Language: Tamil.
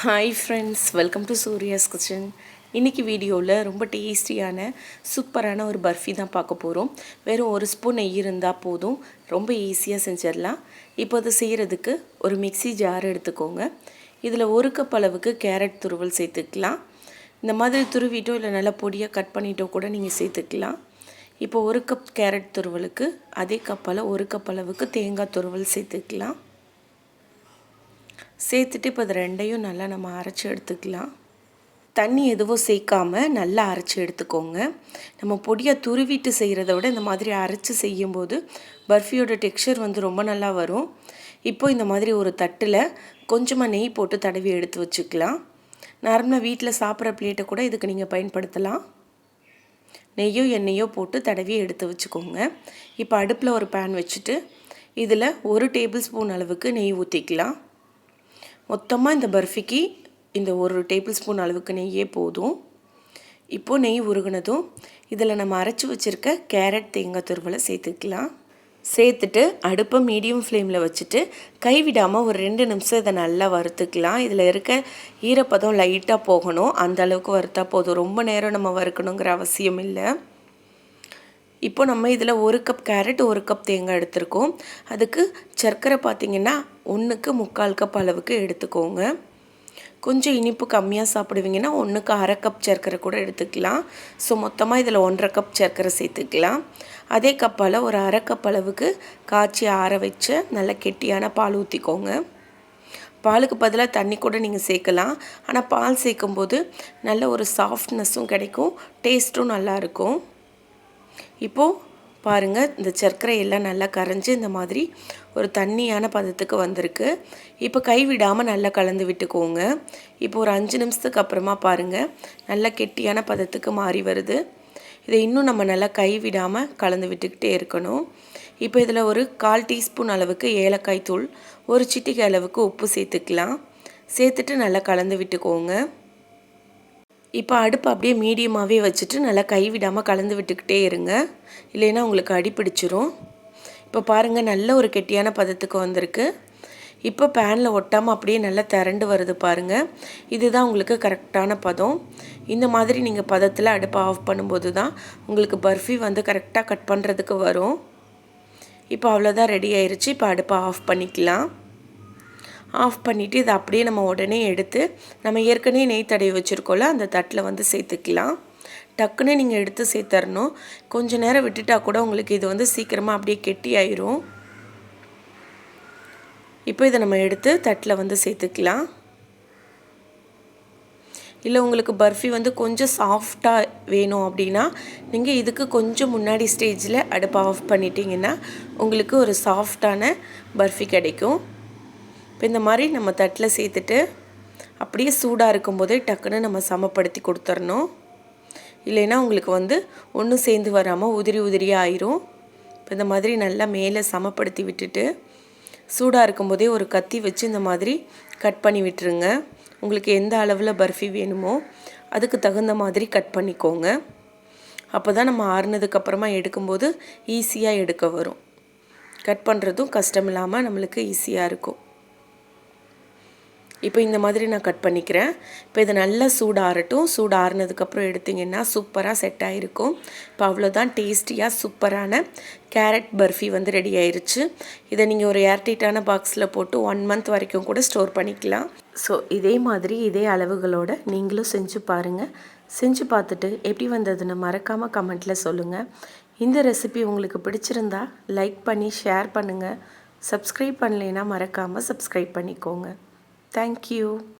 Hi friends welcome to Surya's kitchen இன்றைக்கி வீடியோவில் ரொம்ப டேஸ்டியான சூப்பரான ஒரு பர்ஃபி தான் பார்க்க போகிறோம் வெறும் ஒரு ஸ்பூன் நெய் இருந்தால் போதும். ரொம்ப ஈஸியாக செஞ்சிடலாம். இப்போ அதை செய்கிறதுக்கு ஒரு மிக்சி ஜார் எடுத்துக்கோங்க. இதில் ஒரு கப் அளவுக்கு கேரட் துருவல் சேர்த்துக்கலாம். இந்த மாதிரி துருவிட்டோ இல்லை நல்லா பொடியாக கட் பண்ணிட்டோ கூட நீங்கள் சேர்த்துக்கலாம். இப்போ ஒரு கப் கேரட் துருவலுக்கு அதே கப்பால் ஒரு கப் அளவுக்கு தேங்காய் துருவல் சேர்த்துக்கலாம். சேர்த்துட்டு இப்போ இது ரெண்டையும் நல்லா நம்ம அரைச்சி எடுத்துக்கலாம். தண்ணி எதுவும் சேர்க்காமல் நல்லா அரைச்சி எடுத்துக்கோங்க. நம்ம பொடியாக துருவிட்டு செய்கிறத விட இந்த மாதிரி அரைச்சி செய்யும்போது பர்ஃபியோட டெக்ஸ்சர் வந்து ரொம்ப நல்லா வரும். இப்போ இந்த மாதிரி ஒரு தட்டில் கொஞ்சமாக நெய் போட்டு தடவி எடுத்து வச்சுக்கலாம். நார்மலாக வீட்டில் சாப்பிட்ற பிளேட்டை கூட இதுக்கு நீங்கள் பயன்படுத்தலாம். நெய்யோ எண்ணெயோ போட்டு தடவி எடுத்து வச்சுக்கோங்க. இப்போ அடுப்பில் ஒரு பேன் வச்சுட்டு இதில் ஒரு டேபிள் ஸ்பூன் அளவுக்கு நெய் ஊற்றிக்கலாம் மொத்தமாக இந்த பர்ஃபிக்கு இந்த ஒரு டேபிள் ஸ்பூன் அளவுக்கு நெய்யே போதும். இப்போது நெய் உருகுனதும் இதில் நம்ம அரைச்சி வச்சுருக்க கேரட் தேங்காய் துருவலை சேர்த்துக்கலாம். சேர்த்துட்டு அடுப்பை மீடியம் ஃப்ளேமில் வச்சுட்டு கைவிடாமல் ஒரு ரெண்டு நிமிஷம் இதை நல்லா வறுத்துக்கலாம். இதில் இருக்க ஈரப்பதம் லைட்டாக போகணும். அந்த அளவுக்கு வறுத்தா போதும். ரொம்ப நேரம் நம்ம வறுக்கணுங்கிற அவசியம் இல்லை. இப்போ நம்ம இதில் ஒரு கப் கேரட் ஒரு கப் தேங்காய் எடுத்திருக்கோம். அதுக்கு சர்க்கரை பார்த்திங்கன்னா ஒன்றுக்கு முக்கால் கப் அளவுக்கு எடுத்துக்கோங்க. கொஞ்சம் இனிப்பு கம்மியாக சாப்பிடுவீங்கன்னா ஒன்றுக்கு அரை கப் சர்க்கரை கூட எடுத்துக்கலாம். ஸோ மொத்தமாக இதில் ஒன்றரை கப் சர்க்கரை சேர்த்துக்கலாம். அதே கப்பால் ஒரு அரை கப் அளவுக்கு காய்ச்சி ஆற வச்ச நல்ல கெட்டியான பால் ஊற்றிக்கோங்க பாலுக்கு பதிலாக தண்ணி கூட நீங்கள் சேர்க்கலாம். ஆனால் பால் சேர்க்கும்போது நல்ல ஒரு சாஃப்ட்னஸும் கிடைக்கும். டேஸ்ட்டும் நல்லாயிருக்கும் இப்போது பாருங்கள் இந்த சர்க்கரை எல்லாம் நல்லா கரைஞ்சி இந்த மாதிரி ஒரு தண்ணியான பதத்துக்கு வந்திருக்கு. இப்போ கை விடாமல் நல்லா கலந்து விட்டுக்கோங்க. இப்போ ஒரு அஞ்சு நிமிஷத்துக்கு அப்புறமா பாருங்கள் நல்லா கெட்டியான பதத்துக்கு மாறி வருது. இதை இன்னும் நம்ம நல்லா கை விடாமல் கலந்து விட்டுக்கிட்டே இருக்கணும். இப்போ இதில் ஒரு கால் டீஸ்பூன் அளவுக்கு ஏலக்காய் தூள் ஒரு சிட்டிகை அளவுக்கு உப்பு சேர்த்துக்கலாம். சேர்த்துட்டு நல்லா கலந்து விட்டுக்கோங்க. இப்போ அடுப்பு அப்படியே மீடியமாகவே வச்சுட்டு நல்லா கைவிடாமல் கலந்து விட்டுக்கிட்டே இருங்க. இல்லைன்னா உங்களுக்கு அடி பிடிச்சிரும். இப்போ பாருங்கள் நல்ல ஒரு கெட்டியான பதத்துக்கு வந்திருக்கு. இப்போ பேனில் ஒட்டாமல் அப்படியே நல்லா திரண்டு வருது பாருங்கள் இதுதான் உங்களுக்கு கரெக்டான பதம். இந்த மாதிரி நீங்கள் பதத்தில் அடுப்பை ஆஃப் பண்ணும்போது தான் உங்களுக்கு பர்ஃபி வந்து கரெக்டாக கட் பண்ணுறதுக்கு வரும். இப்போ அவ்வளோதான் ரெடி ஆயிடுச்சு இப்போ அடுப்பை ஆஃப் பண்ணிக்கலாம். ஆஃப் பண்ணிவிட்டு இதை அப்படியே நம்ம உடனே எடுத்து நம்ம ஏற்கனவே நெய் தடவி வச்சுருக்கோம்ல அந்த தட்டில் வந்து சேர்த்துக்கலாம். டக்குன்னு நீங்கள் எடுத்து சேர்த்தரணும். கொஞ்சம் நேரம் விட்டுட்டா கூட உங்களுக்கு இது வந்து சீக்கிரமாக அப்படியே கெட்டி ஆயிரும். இப்போ இதை நம்ம எடுத்து தட்டில் வந்து சேர்த்துக்கலாம். இல்லை உங்களுக்கு பர்ஃபி வந்து கொஞ்சம் சாஃப்டாக வேணும் அப்படின்னா நீங்கள் இதுக்கு கொஞ்சம் முன்னாடி ஸ்டேஜில் அடுப்பை ஆஃப் பண்ணிட்டீங்கன்னா உங்களுக்கு ஒரு சாஃப்டான பர்ஃபி கிடைக்கும். இப்போ இந்த மாதிரி நம்ம தட்டில் சேர்த்துட்டு அப்படியே சூடாக இருக்கும்போதே டக்குன்னு நம்ம சமப்படுத்தி கொடுத்துடணும் இல்லைன்னா உங்களுக்கு வந்து ஒன்றும் சேர்ந்து வராமல் உதிரி உதிரியாக ஆயிரும். இப்போ இந்த மாதிரி நல்லா மேலே சமப்படுத்தி விட்டுட்டு சூடாக இருக்கும்போதே ஒரு கத்தி வச்சு இந்த மாதிரி கட் பண்ணி விட்டுருங்க. உங்களுக்கு எந்த அளவில் பர்ஃபி வேணுமோ அதுக்கு தகுந்த மாதிரி கட் பண்ணிக்கோங்க. அப்போ தான் நம்ம ஆறுனதுக்கப்புறமா எடுக்கும்போது ஈஸியாக எடுக்க வரும். கட் பண்ணுறதும் கஷ்டம் இல்லாமல் நம்மளுக்கு ஈஸியாக இருக்கும். இப்போ இந்த மாதிரி நான் கட் பண்ணிக்கிறேன். இப்போ இது நல்லா சூடாகட்டும் சூடாறினதுக்கப்புறம் எடுத்திங்கன்னா சூப்பராக செட் ஆகிருக்கும் இப்போ அவ்வளோதான் டேஸ்டியாக சூப்பரான கேரட் பர்ஃபி வந்து ரெடி ஆயிடுச்சு இதை நீங்கள் ஒரு ஏர்டைட்டான பாக்ஸில் போட்டு ஒன் மந்த் வரைக்கும் கூட ஸ்டோர் பண்ணிக்கலாம். ஸோ இதே மாதிரி இதே அளவுகளோடு நீங்களும் செஞ்சு பாருங்கள் செஞ்சு பார்த்துட்டு எப்படி வந்ததுன்னு மறக்காமல் கமெண்ட்டில் சொல்லுங்கள் இந்த ரெசிபி உங்களுக்கு பிடிச்சிருந்தா லைக் பண்ணி ஷேர் பண்ணுங்கள் சப்ஸ்கிரைப் பண்ணலைன்னா மறக்காமல் சப்ஸ்கிரைப் பண்ணிக்கோங்க. Thank you.